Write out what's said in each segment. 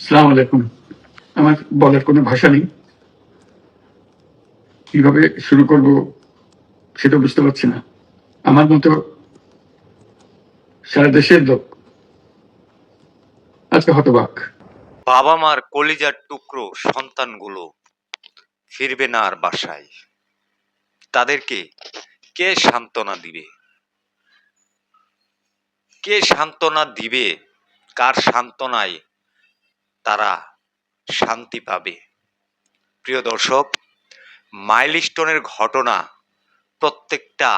সালাম আলাইকুম। আমার বলার কোনো ভাষা নেই। কীভাবে শুরু করব সেটা বুঝতে পারছি না। আমার মতো সারা দেশের লোক আজকে হতবাক। বাবা মার কলিজার টুকরো সন্তানগুলো ফিরবে না আর বাসায়। তাদেরকে কে সান্ত্বনা দিবে? কে সান্ত্বনা দিবে? কার সান্ত্বনায় তারা শান্তি পাবে। প্রিয় দর্শক, মাইলস্টোনের ঘটনা প্রত্যেকটা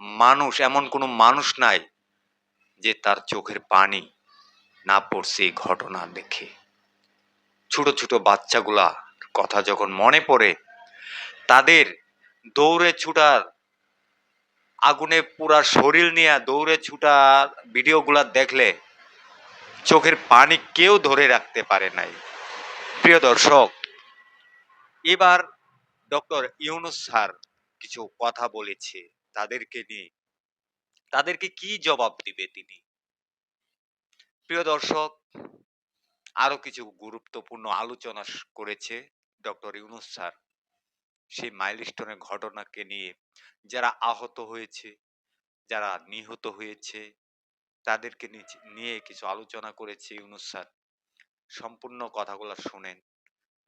মানুষ, এমন কোনো মানুষ নাই যে তার চোখের পানি না পড়ছে এই ঘটনা দেখে। ছোট ছোট বাচ্চাগুলা কথা যখন মনে পড়ে, তাদের দৌড়ে ছুটার, আগুনে পুরা শরীর নিয়ে দৌড়ে ছুটার ভিডিওগুলা দেখলে চোখের পানি কেউ ধরে রাখতে পারে নাই। প্রিয় দর্শক, এবার ডক্টর ইউনুস স্যার কিছু কথা বলেছে তাদেরকে নিয়ে। তাদেরকে কি জবাব দিবে তিনি? প্রিয় দর্শক, আরও কিছু গুরুত্বপূর্ণ আলোচনা করেছে ডক্টর ইউনুস স্যার। সেই মাইলস্টোনের ঘটনাকে নিয়ে যারা আহত হয়েছে, যারা নিহত হয়েছে তাদেরকে নিচ- নিয়ে কিছু আলোচনা করেছে। স্যার সম্পূর্ণ কথাগুলো শুনেন।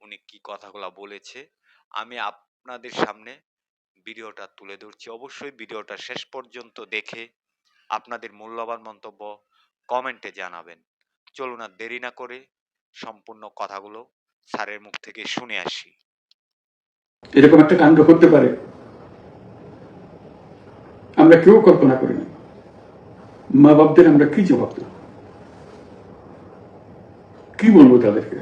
উনি কি কথাগুলো বলেছে, আমি আপনাদের সামনে ভিডিওটা তুলে ধরছি। অবশ্যই ভিডিওটা শেষ পর্যন্ত দেখে আপনাদের মূল্যবান মন্তব্য কমেন্টে জানাবেন। চলুন আর দেরি না করে সম্পূর্ণ কথাগুলো স্যারের মুখ থেকে শুনে আসি। এরকম একটা কাণ্ড করতে পারে। আমরা কেউ কল্পনা করি না। মা বাপদের আমরা কি জবাব দেব? কি বলব তাদেরকে?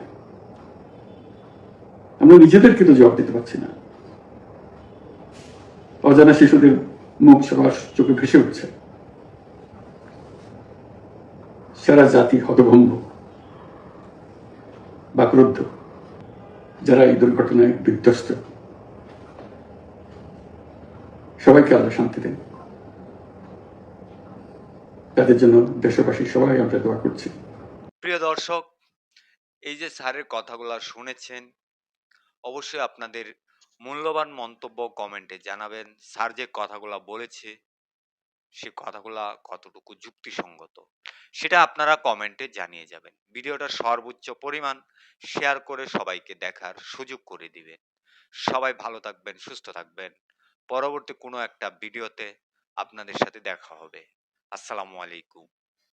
আমরা নিজেদেরকে তো জবাব দিতে পারছি না। অজানা শিশুদের মুখ সবার চোখে ভেসে উঠছে। সারা জাতি হতভম্ব বা ক্রুদ্ধ যারা এই দুর্ঘটনায় বিধ্বস্ত। সবাইকে আল্লাহ শান্তি দেন। তাদের জন্য দেশবাসী সবাই আমরা দোয়া করছি। প্রিয় দর্শক, এই যে স্যারের কথাগুলো শুনেছেন, অবশ্যই আপনাদের মূল্যবান মন্তব্য কমেন্টে জানাবেন। স্যার যে কথাগুলো বলেছে, সে কথাগুলা কতটুকু যুক্তিসঙ্গত, সেটা আপনারা কমেন্টে জানিয়ে যাবেন। ভিডিওটা সর্বোচ্চ পরিমাণ শেয়ার করে সবাইকে দেখার সুযোগ করে দিবেন। সবাই ভালো থাকবেন, সুস্থ থাকবেন। পরবর্তী কোনো একটা ভিডিওতে আপনাদের সাথে দেখা হবে। আসসালামু আলাইকুম।